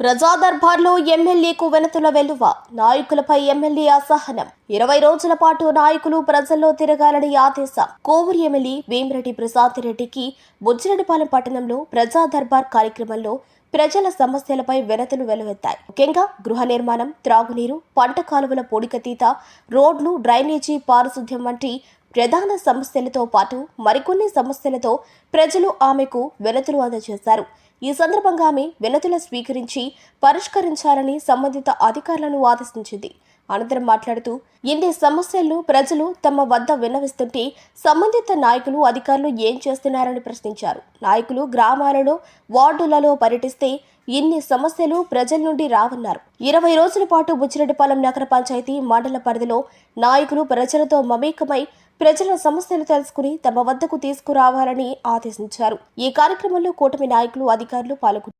ప్రజా దర్బార్లో ఎమ్మెల్యేకు వెనతుల వెలువ నాయకులపై ఎమ్మెల్యే అసహనం. ఇరవై రోజుల పాటు నాయకులు ప్రజల్లో తిరగాలని ఆదేశం. కోవూరు ఎమ్మెల్యే వేమిరెడ్డి ప్రసాద్ రెడ్డికి బుజ్జిరెడ్డిపాలెం పట్టణంలో ప్రజా దర్బార్ కార్యక్రమంలో ప్రజల సమస్యలపై వెనతులు వెలువెత్తాయి. ముఖ్యంగా గృహ నిర్మాణం త్రాగునీరు పంట కాలువల పొడికతీత రోడ్లు డ్రైనేజీ పారిశుద్ధ్యం వంటి ప్రధాన సమస్యలతో పాటు మరికొన్ని సమస్యలతో ప్రజలు ఆమెకు వెనతులు అందజేశారు. ఈ సందర్భంగా ఆమె వినతుల స్వీకరించి పరిష్కరించాలని సంబంధిత అధికారులను ఆదేశించింది. అనంతరం మాట్లాడుతూ ఇన్ని సమస్యలను ప్రజలు తమ వద్ద విన్నవిస్తుంటే సంబంధిత నాయకులు అధికారులు ఏం చేస్తున్నారని ప్రశ్నించారు. నాయకులు గ్రామాలలో వార్డులలో పర్యటిస్తే ఇన్ని సమస్యలు ప్రజల నుండి రావన్నారు. ఇరవై రోజుల పాటు బుచ్చిరెడ్డిపాలెం నగర పంచాయతీ మండల పరిధిలో నాయకులు ప్రజలతో మమేకమై ప్రజల సమస్యలు తెలుసుకుని తమ వద్దకు తీసుకురావాలని ఆదేశించారు. ఈ కార్యక్రమంలో కూటమి నాయకులు అధికారులు పాల్గొన్నారు.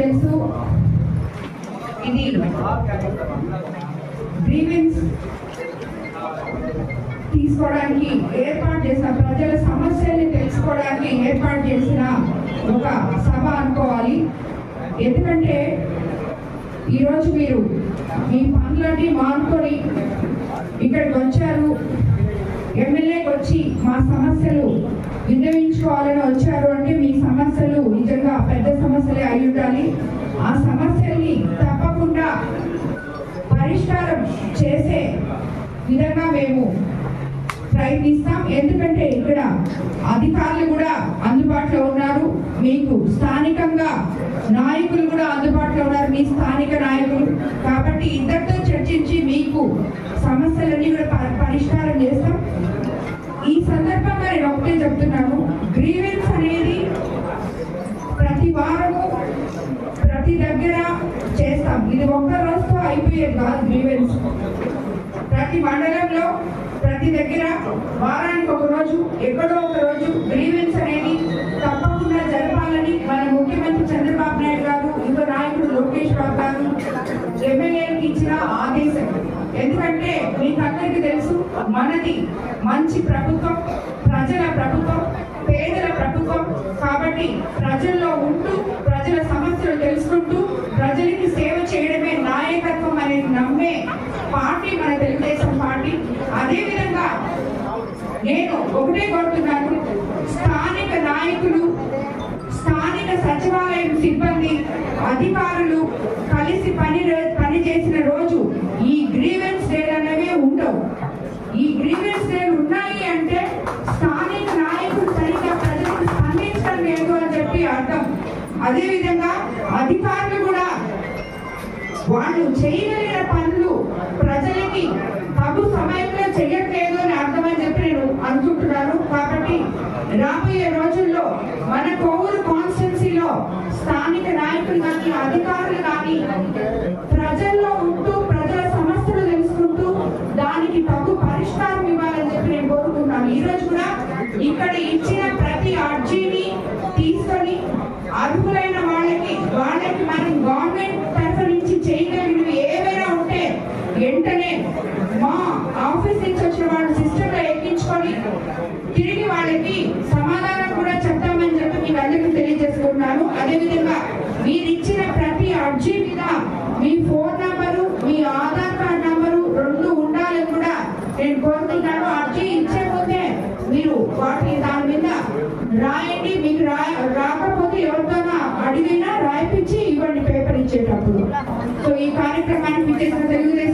తెలుసు ఇది గ్రీవెన్స్ తీసుకోవడానికి ఏర్పాటు చేసిన ప్రజల సమస్యల్ని తెలుసుకోవడానికి ఏర్పాటు చేసిన ఒక సభ అనుకోవాలి. ఎందుకంటే ఈరోజు మీరు మీ పనులన్నీ మానుకొని ఇక్కడికి వచ్చారు. ఎమ్మెల్యేకి వచ్చి మా సమస్యలు విన్నవించుకోవాలని వచ్చారు అంటే మీ సమస్యలు నిజంగా పెద్ద సమస్యలే అయి ఉండాలి. ఆ సమస్యలు పరిష్కారం చేసే విధంగా మేము ప్రయత్నిస్తాం. ఎందుకంటే ఇక్కడ అధికారులు కూడా అందుబాటులో ఉన్నారు. మీకు స్థానికంగా నాయకులు కూడా అందుబాటులో ఉన్నారు. మీ స్థానిక నాయకులు కాబట్టి ఇద్దరితో చర్చించి మీకు సమస్యలన్నీ కూడా ప- పరిష్కారం చేస్తాం ఈ సందర్భంగా నేను ఒకటే చెప్తున్నాను గ్రీవెన్స్ అనేది ప్రతి వారము ప్రతి దగ్గర చేస్తాం ఇది ఒక్క రోజుతో గాడ్ గ్రీవెన్స్. ప్రతి మండలంలో ప్రతి దగ్గర వారానికి ఒక రోజు ఎక్కడో ఒక రోజు గ్రీవెన్స్ అనేది తప్పకుండా జరపాలని మన ముఖ్యమంత్రి చంద్రబాబు నాయుడు గారు యువ నాయకుడు లోకేష్ బాబు గారు ఎమ్మెల్యేలకు ఇచ్చిన ఆదేశం. ఎందుకంటే మీకు అందరికీ తెలుసు మనది మంచి ప్రభుత్వం ప్రజల ప్రభుత్వం పేదల ప్రభుత్వం. కాబట్టి ప్రజల్లో ఉంటూ ప్రజల అనేది పార్టీ మన తెలుగుదేశం పార్టీ. అదేవిధంగా నేను ఒకటే కోరుతున్నాను స్థానిక నాయకులు స్థానిక సచివాలయం సిబ్బంది అధికారులు కలిసి పని పని చేసిన రోజు ఈ గ్రీవెన్స్ డేలు అనేవి ఉండవు. ఈ గ్రీవెన్స్ డేలు ఉన్నాయి అంటే స్థానిక నాయకులు సరిగ్గా ప్రజలకు స్పందించడం లేదు అని చెప్పి అర్థం. అదేవిధంగా అధికారులు కూడా వాళ్ళు చేయగలిగిన పనులు తగు సమయంలో చెయ్యట్లేదు అని అర్థమని చెప్పి నేను అనుకుంటున్నాను. కాబట్టి రాబోయే రోజుల్లో మన కోవూరు కాన్స్టిట్యున్సీలో స్థానిక నాయకులు కానీ అధికారులు కానీ ప్రజల్లో ఉంటూ ప్రజల సమస్యలు తెలుసుకుంటూ దానికి తగు పరిష్కారం ఇవ్వాలని చెప్పి నేను కోరుకుంటున్నాను. ఈ రోజు కూడా ఇక్కడ ఇచ్చిన ప్రతి అర్జీని తీసుకొని అర్హులైన మా ఆఫీస్ నుంచి వచ్చిన వాళ్ళు సిస్టమ్లో ఎక్కించుకొని తిరిగి వాళ్ళకి సమాధానం కూడా చెప్తామని చెప్పి మీకు అందరికీ తెలియజేసుకుంటున్నాను. అదేవిధంగా మీరు ఇచ్చిన ప్రతి అర్జీ మీద మీ ఫోన్ నంబరు మీ ఆధార్ కార్డ్ నంబరు రెండు ఉండాలని కూడా నేను కోరుతున్నాను. అర్జీ ఇచ్చే మీరు వాటి దాని మీద రాయండి. మీకు రా రాకపోతే ఎవరితోనా అడిగినా రాయిపించి ఇవ్వండి పేపర్ ఇచ్చేటప్పుడు. సో ఈ కార్యక్రమానికి మీకు తెలుగుదేశం